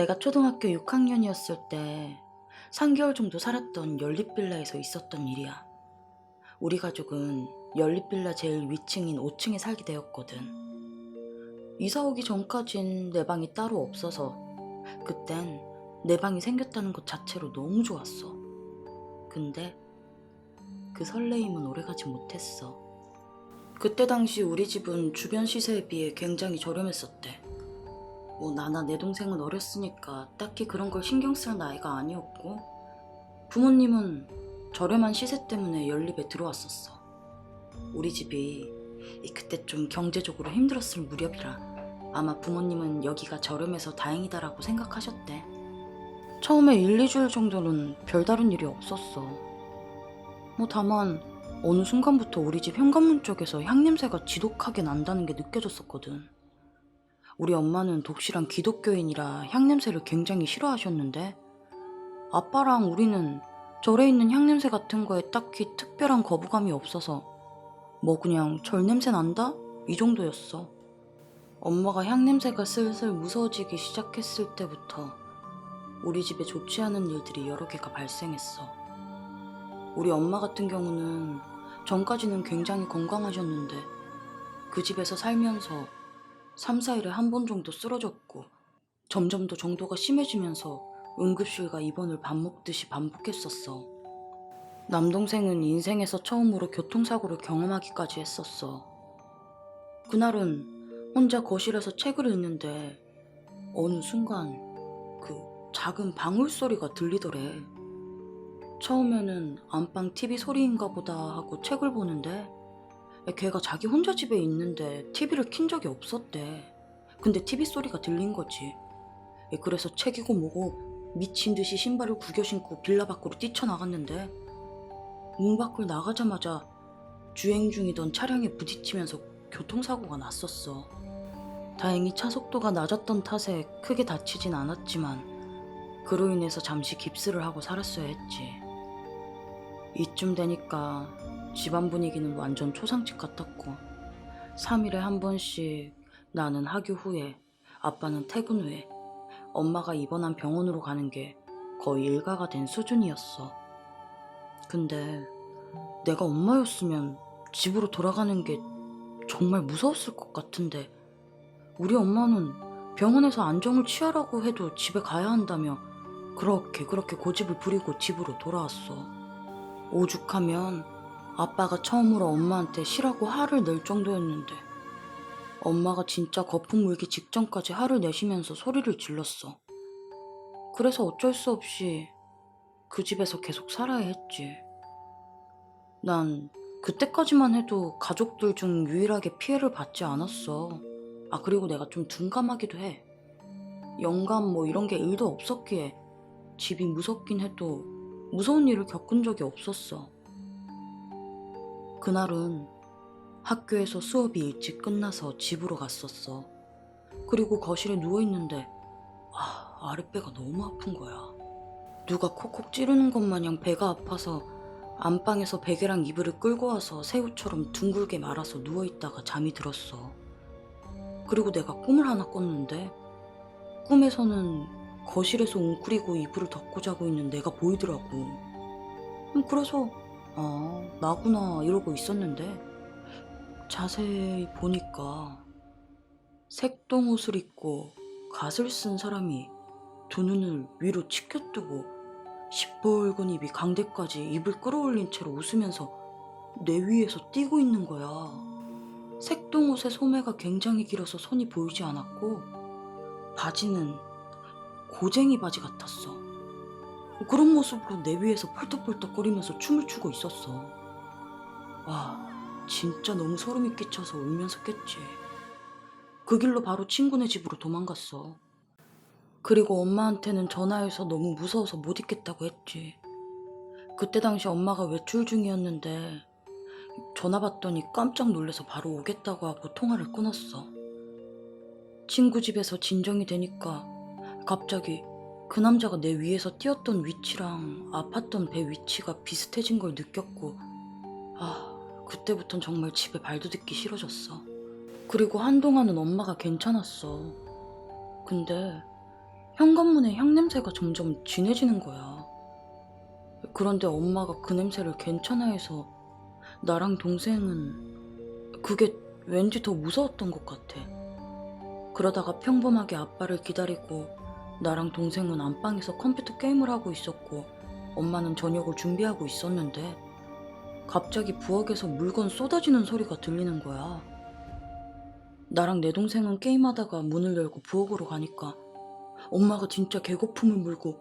내가 초등학교 6학년이었을 때 3개월 정도 살았던 연립빌라에서 있었던 일이야. 우리 가족은 연립빌라 제일 위층인 5층에 살게 되었거든. 이사 오기 전까진 내 방이 따로 없어서 그땐 내 방이 생겼다는 것 자체로 너무 좋았어. 근데 그 설레임은 오래가지 못했어. 그때 당시 우리 집은 주변 시세에 비해 굉장히 저렴했었대. 뭐 나나 내 동생은 어렸으니까 딱히 그런 걸 신경 쓸 나이가 아니었고 부모님은 저렴한 시세 때문에 연립에 들어왔었어. 우리 집이 이 그때 좀 경제적으로 힘들었을 무렵이라 아마 부모님은 여기가 저렴해서 다행이다라고 생각하셨대. 처음에 1, 2주일 정도는 별다른 일이 없었어. 뭐 다만 어느 순간부터 우리 집 현관문 쪽에서 향냄새가 지독하게 난다는 게 느껴졌었거든. 우리 엄마는 독실한 기독교인이라 향냄새를 굉장히 싫어하셨는데 아빠랑 우리는 절에 있는 향냄새 같은 거에 딱히 특별한 거부감이 없어서 뭐 그냥 절 냄새 난다? 이 정도였어. 엄마가 향냄새가 슬슬 무서워지기 시작했을 때부터 우리 집에 좋지 않은 일들이 여러 개가 발생했어. 우리 엄마 같은 경우는 전까지는 굉장히 건강하셨는데 그 집에서 살면서 3, 4일에 한 번 정도 쓰러졌고 점점 더 정도가 심해지면서 응급실과 입원을 밥 먹듯이 반복했었어. 남동생은 인생에서 처음으로 교통사고를 경험하기까지 했었어. 그날은 혼자 거실에서 책을 읽는데 어느 순간 그 작은 방울 소리가 들리더래. 처음에는 안방 TV 소리인가 보다 하고 책을 보는데 걔가 자기 혼자 집에 있는데 TV를 킨 적이 없었대. 근데 TV 소리가 들린 거지. 그래서 책이고 뭐고 미친 듯이 신발을 구겨 신고 빌라 밖으로 뛰쳐나갔는데 문 밖을 나가자마자 주행 중이던 차량에 부딪히면서 교통사고가 났었어. 다행히 차 속도가 낮았던 탓에 크게 다치진 않았지만 그로 인해서 잠시 깁스를 하고 살았어야 했지. 이쯤 되니까 집안 분위기는 완전 초상집 같았고 3일에 한 번씩 나는 하교 후에 아빠는 퇴근 후에 엄마가 입원한 병원으로 가는 게 거의 일가가 된 수준이었어. 근데 내가 엄마였으면 집으로 돌아가는 게 정말 무서웠을 것 같은데 우리 엄마는 병원에서 안정을 취하라고 해도 집에 가야 한다며 그렇게 그렇게 고집을 부리고 집으로 돌아왔어. 오죽하면 아빠가 처음으로 엄마한테 쉬라고 화를 낼 정도였는데 엄마가 진짜 거품 물기 직전까지 화를 내시면서 소리를 질렀어. 그래서 어쩔 수 없이 그 집에서 계속 살아야 했지. 난 그때까지만 해도 가족들 중 유일하게 피해를 받지 않았어. 아, 그리고 내가 좀 둔감하기도 해. 영감 뭐 이런 게 일도 없었기에 집이 무섭긴 해도 무서운 일을 겪은 적이 없었어. 그날은 학교에서 수업이 일찍 끝나서 집으로 갔었어. 그리고 거실에 누워있는데, 아, 아랫배가 너무 아픈 거야. 누가 콕콕 찌르는 것 마냥 배가 아파서 안방에서 베개랑 이불을 끌고 와서 새우처럼 둥글게 말아서 누워있다가 잠이 들었어. 그리고 내가 꿈을 하나 꿨는데, 꿈에서는 거실에서 웅크리고 이불을 덮고 자고 있는 내가 보이더라고. 음, 그래서 아, 나구나 이러고 있었는데 자세히 보니까 색동 옷을 입고 갓을 쓴 사람이 두 눈을 위로 치켜뜨고 시뻘건 입이 강대까지 입을 끌어올린 채로 웃으면서 내 위에서 뛰고 있는 거야. 색동 옷의 소매가 굉장히 길어서 손이 보이지 않았고 바지는 고쟁이 바지 같았어. 그런 모습으로 내 위에서 펄떡펄떡거리면서 춤을 추고 있었어. 와, 진짜 너무 소름이 끼쳐서 울면서 깼지. 그 길로 바로 친구네 집으로 도망갔어. 그리고 엄마한테는 전화해서 너무 무서워서 못 있겠다고 했지. 그때 당시 엄마가 외출 중이었는데 전화 받더니 깜짝 놀라서 바로 오겠다고 하고 통화를 끊었어. 친구 집에서 진정이 되니까 갑자기 그 남자가 내 위에서 뛰었던 위치랑 아팠던 배 위치가 비슷해진 걸 느꼈고, 아, 그때부턴 정말 집에 발도 딛기 싫어졌어. 그리고 한동안은 엄마가 괜찮았어. 근데 현관문에 향 냄새가 점점 진해지는 거야. 그런데 엄마가 그 냄새를 괜찮아해서 나랑 동생은 그게 왠지 더 무서웠던 것 같아. 그러다가 평범하게 아빠를 기다리고 나랑 동생은 안방에서 컴퓨터 게임을 하고 있었고 엄마는 저녁을 준비하고 있었는데 갑자기 부엌에서 물건 쏟아지는 소리가 들리는 거야. 나랑 내 동생은 게임하다가 문을 열고 부엌으로 가니까 엄마가 진짜 개거품을 물고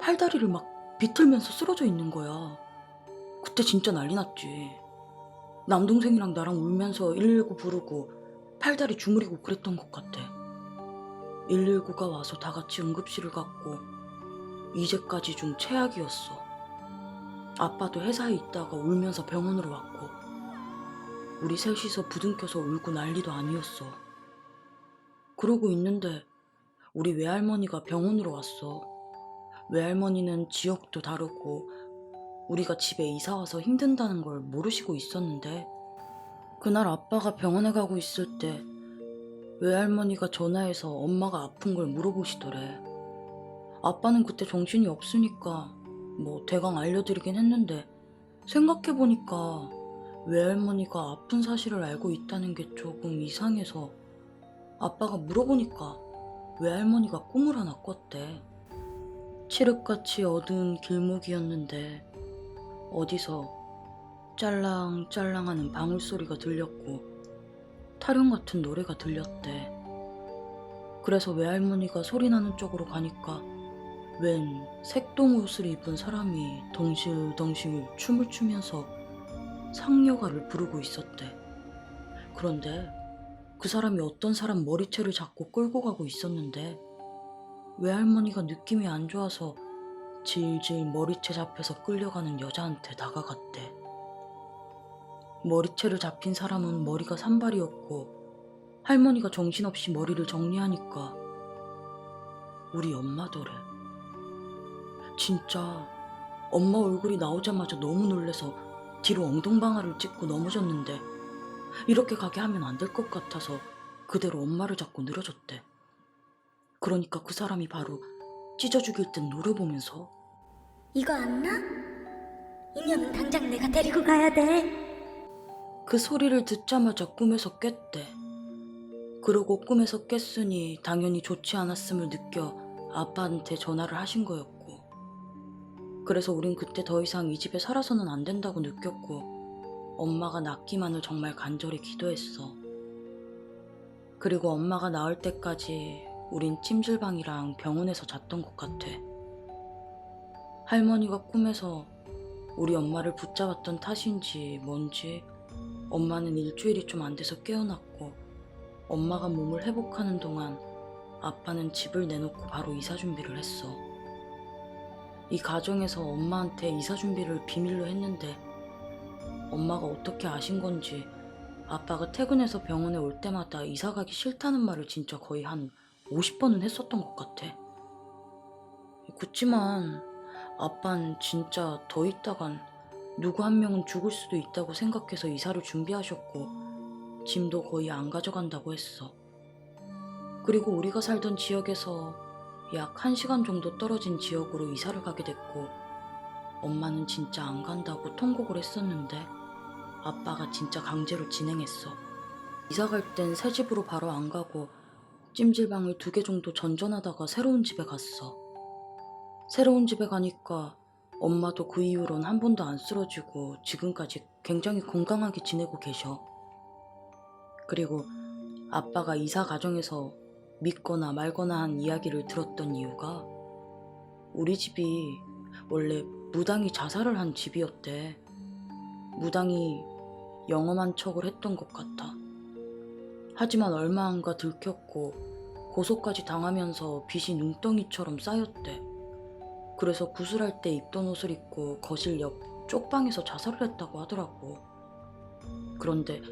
팔다리를 막 비틀면서 쓰러져 있는 거야. 그때 진짜 난리 났지. 남동생이랑 나랑 울면서 119 부르고 팔다리 주무리고 그랬던 것 같아. 119가 와서 다 같이 응급실을 갔고 이제까지 좀 최악이었어. 아빠도 회사에 있다가 울면서 병원으로 왔고 우리 셋이서 부둥 켜서 울고 난리도 아니었어. 그러고 있는데 우리 외할머니가 병원으로 왔어. 외할머니는 지역도 다르고 우리가 집에 이사 와서 힘든다는 걸 모르시고 있었는데 그날 아빠가 병원에 가고 있을 때 외할머니가 전화해서 엄마가 아픈 걸 물어보시더래. 아빠는 그때 정신이 없으니까 뭐 대강 알려드리긴 했는데 생각해보니까 외할머니가 아픈 사실을 알고 있다는 게 조금 이상해서 아빠가 물어보니까 외할머니가 꿈을 하나 꿨대. 칠흑같이 어두운 길목이었는데 어디서 짤랑짤랑하는 방울소리가 들렸고 타령 같은 노래가 들렸대. 그래서 외할머니가 소리나는 쪽으로 가니까 웬 색동 옷을 입은 사람이 덩실덩실 춤을 추면서 상여가를 부르고 있었대. 그런데 그 사람이 어떤 사람 머리채를 잡고 끌고 가고 있었는데 외할머니가 느낌이 안 좋아서 질질 머리채 잡혀서 끌려가는 여자한테 다가갔대. 머리채를 잡힌 사람은 머리가 산발이었고 할머니가 정신없이 머리를 정리하니까 우리 엄마더래. 진짜 엄마 얼굴이 나오자마자 너무 놀래서 뒤로 엉덩방아를 찍고 넘어졌는데 이렇게 가게 하면 안 될 것 같아서 그대로 엄마를 잡고 늘어졌대. 그러니까 그 사람이 바로 찢어 죽일 듯 노려보면서 이거 안 나? 이년은 당장 내가 데리고 가야 돼. 그 소리를 듣자마자 꿈에서 깼대. 그러고 꿈에서 깼으니 당연히 좋지 않았음을 느껴 아빠한테 전화를 하신 거였고. 그래서 우린 그때 더 이상 이 집에 살아서는 안 된다고 느꼈고, 엄마가 낫기만을 정말 간절히 기도했어. 그리고 엄마가 나을 때까지 우린 찜질방이랑 병원에서 잤던 것 같아. 할머니가 꿈에서 우리 엄마를 붙잡았던 탓인지 뭔지 엄마는 일주일이 좀 안 돼서 깨어났고 엄마가 몸을 회복하는 동안 아빠는 집을 내놓고 바로 이사 준비를 했어. 이 가정에서 엄마한테 이사 준비를 비밀로 했는데 엄마가 어떻게 아신 건지 아빠가 퇴근해서 병원에 올 때마다 이사 가기 싫다는 말을 진짜 거의 한 50번은 했었던 것 같아. 그치만 아빤 진짜 더 있다간 누구 한 명은 죽을 수도 있다고 생각해서 이사를 준비하셨고 짐도 거의 안 가져간다고 했어. 그리고 우리가 살던 지역에서 약 1시간 정도 떨어진 지역으로 이사를 가게 됐고 엄마는 진짜 안 간다고 통곡을 했었는데 아빠가 진짜 강제로 진행했어. 이사 갈 땐 새 집으로 바로 안 가고 찜질방을 두 개 정도 전전하다가 새로운 집에 갔어. 새로운 집에 가니까 엄마도 그 이후론 한 번도 안 쓰러지고 지금까지 굉장히 건강하게 지내고 계셔. 그리고 아빠가 이사 과정에서 믿거나 말거나 한 이야기를 들었던 이유가 우리 집이 원래 무당이 자살을 한 집이었대. 무당이 영험한 척을 했던 것 같아. 하지만 얼마 안가 들켰고 고소까지 당하면서 빚이 눈덩이처럼 쌓였대. 그래서 구슬할 때 입던 옷을 입고 거실 옆 쪽방에서 자살을 했다고 하더라고. 그런데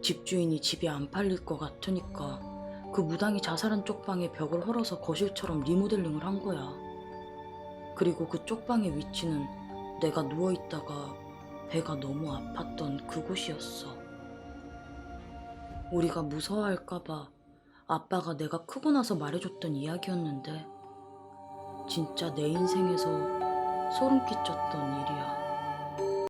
집주인이 집이 안 팔릴 것 같으니까 그 무당이 자살한 쪽방에 벽을 헐어서 거실처럼 리모델링을 한 거야. 그리고 그 쪽방의 위치는 내가 누워있다가 배가 너무 아팠던 그곳이었어. 우리가 무서워할까봐 아빠가 내가 크고 나서 말해줬던 이야기였는데 진짜 내 인생에서 소름 끼쳤던 일이야.